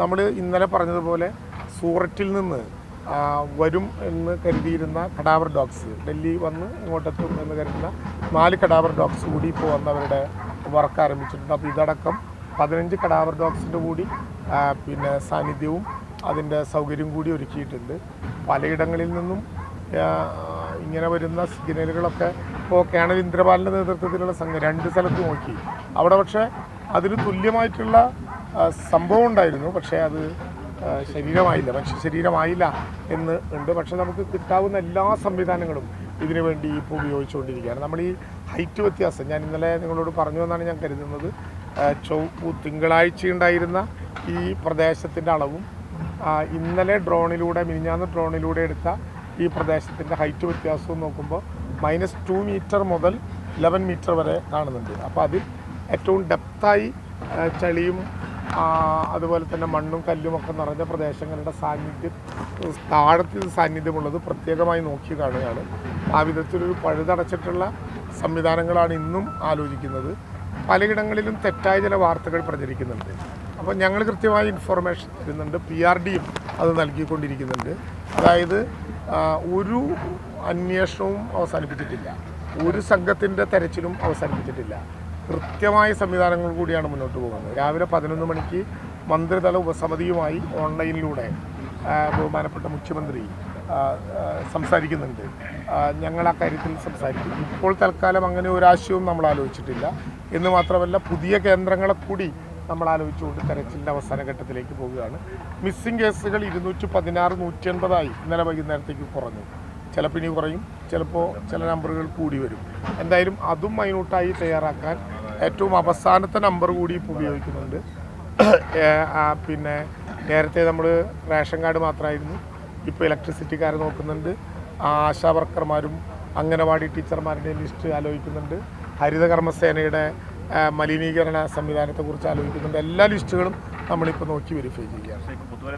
നമ്മൾ ഇന്നലെ പറഞ്ഞതുപോലെ സൂററ്റിൽ നിന്ന് വരും എന്ന് കരുതിയിരുന്ന കടാവർ ഡോഗ്സ് ഡൽഹി വന്ന് ഇങ്ങോട്ടെത്തും എന്ന് കരുതുന്ന നാല് കടാവർ ഡോഗ്സ് കൂടി ഇപ്പോൾ വന്നവരുടെ വർക്ക് ആരംഭിച്ചിട്ടുണ്ട്. അപ്പോൾ ഇതടക്കം പതിനഞ്ച് കടാവർ ഡോഗ്സിന്റെ കൂടി പിന്നെ സാന്നിധ്യവും അതിന്റെ സൗകര്യം കൂടി ഒരുക്കിയിട്ടുണ്ട്. പലയിടങ്ങളിൽ നിന്നും ഇങ്ങനെ വരുന്ന സിഗ്നലുകളൊക്കെ ഇപ്പോൾ കേണൽ ഇന്ദ്രപാലിന്റെ നേതൃത്വത്തിലുള്ള സംഘം രണ്ട് സ്ഥലത്ത് നോക്കി. അവിടെ പക്ഷേ അതിന് തുല്യമായിട്ടുള്ള സംഭവം ഉണ്ടായിരുന്നു. പക്ഷേ അത് ശരീരമായില്ല. മനുഷ്യ ശരീരമായില്ല എന്ന് ഉണ്ട്. പക്ഷേ നമുക്ക് കിട്ടാവുന്ന എല്ലാ സംവിധാനങ്ങളും ഇതിനു വേണ്ടി ഇപ്പോൾ ഉപയോഗിച്ചുകൊണ്ടിരിക്കുകയാണ്. നമ്മൾ ഈ ഹൈറ്റ് വ്യത്യാസം ഞാൻ ഇന്നലെ നിങ്ങളോട് പറഞ്ഞു എന്നാണ് ഞാൻ കരുതുന്നത്. ചൊവ്വ തിങ്കളാഴ്ച ഉണ്ടായിരുന്ന ഈ പ്രദേശത്തിന്റെ അളവും ഇന്നലെ ഡ്രോണിലൂടെ മിനിഞ്ഞാന്ന് ഡ്രോണിലൂടെ എടുത്ത ഈ പ്രദേശത്തിന്റെ ഹൈറ്റ് വ്യത്യാസവും നോക്കുമ്പോൾ മൈനസ് ടു മീറ്റർ മുതൽ ലെവൻ മീറ്റർ വരെ കാണുന്നുണ്ട്. അപ്പോൾ അതിൽ ഏറ്റവും ഡെപ്തായി ചളിയും അതുപോലെ തന്നെ മണ്ണും കല്ലും ഒക്കെ നിറഞ്ഞ പ്രദേശങ്ങളുടെ സാന്നിധ്യം താഴത്തിൽ സാന്നിധ്യമുള്ളത് പ്രത്യേകമായി നോക്കി കാണുകയാണ്. ആ വിധത്തിലൊരു പഴുതടച്ചിട്ടുള്ള സംവിധാനങ്ങളാണ് ഇന്നും ആലോചിക്കുന്നത്. പലയിടങ്ങളിലും തെറ്റായ ചില വാർത്തകൾ പ്രചരിക്കുന്നുണ്ട്. അപ്പോൾ ഞങ്ങൾ കൃത്യമായി ഇൻഫോർമേഷൻ തരുന്നുണ്ട്. പി ആർ ഡിയും അത് നൽകിക്കൊണ്ടിരിക്കുന്നുണ്ട്. അതായത് ഒരു അന്വേഷണവും അവസാനിപ്പിച്ചിട്ടില്ല. ഒരു സംഘത്തിന്റെ തെരച്ചിലും അവസാനിപ്പിച്ചിട്ടില്ല. കൃത്യമായ സംവിധാനങ്ങൾ കൂടിയാണ് മുന്നോട്ട് പോകുന്നത്. രാവിലെ പതിനൊന്ന് മണിക്ക് മന്ത്രിതല ഉപസമിതിയുമായി ഓൺലൈനിലൂടെ ബഹുമാനപ്പെട്ട മുഖ്യമന്ത്രി സംസാരിക്കുന്നുണ്ട്. ഞങ്ങൾ ആ കാര്യത്തിൽ സംസാരിക്കും. ഇപ്പോൾ തൽക്കാലം അങ്ങനെ ഒരാശയവും നമ്മൾ ആലോചിച്ചിട്ടില്ല. എന്ന് മാത്രമല്ല പുതിയ കേന്ദ്രങ്ങളെ കൂടി നമ്മൾ ആലോചിച്ചുകൊണ്ട് തെരച്ചിലിന്റെ അവസാന ഘട്ടത്തിലേക്ക് പോവുകയാണ്. മിസ്സിംഗ് കേസുകൾ ഇരുന്നൂറ്റി പതിനാറ് നൂറ്റി എൺപതായി ഇന്നലെ വൈകുന്നേരത്തേക്ക് കുറഞ്ഞു. ചിലപ്പോൾ ഇനി കുറയും ചിലപ്പോൾ ചില നമ്പറുകൾ കൂടി വരും. എന്തായാലും അതും മൈനൂട്ടായി തയ്യാറാക്കാൻ ഏറ്റവും അവസാനത്തെ നമ്പർ കൂടി ഇപ്പോൾ ഉപയോഗിക്കുന്നുണ്ട്. പിന്നെ നേരത്തെ നമ്മൾ റേഷൻ കാർഡ് മാത്രമായിരുന്നു. ഇപ്പോൾ ഇലക്ട്രിസിറ്റിക്കാർ നോക്കുന്നുണ്ട്. ആശാ വർക്കർമാരും അംഗനവാടി ടീച്ചർമാരുടെ ലിസ്റ്റ് ആലോചിക്കുന്നുണ്ട്. ഹരിതകർമ്മസേനയുടെ മലിനീകരണ സംവിധാനത്തെക്കുറിച്ച് ആലോചിക്കുന്നുണ്ട്. എല്ലാ ലിസ്റ്റുകളും നമ്മളിപ്പോൾ നോക്കി വെരിഫൈ ചെയ്യുകയാണ്.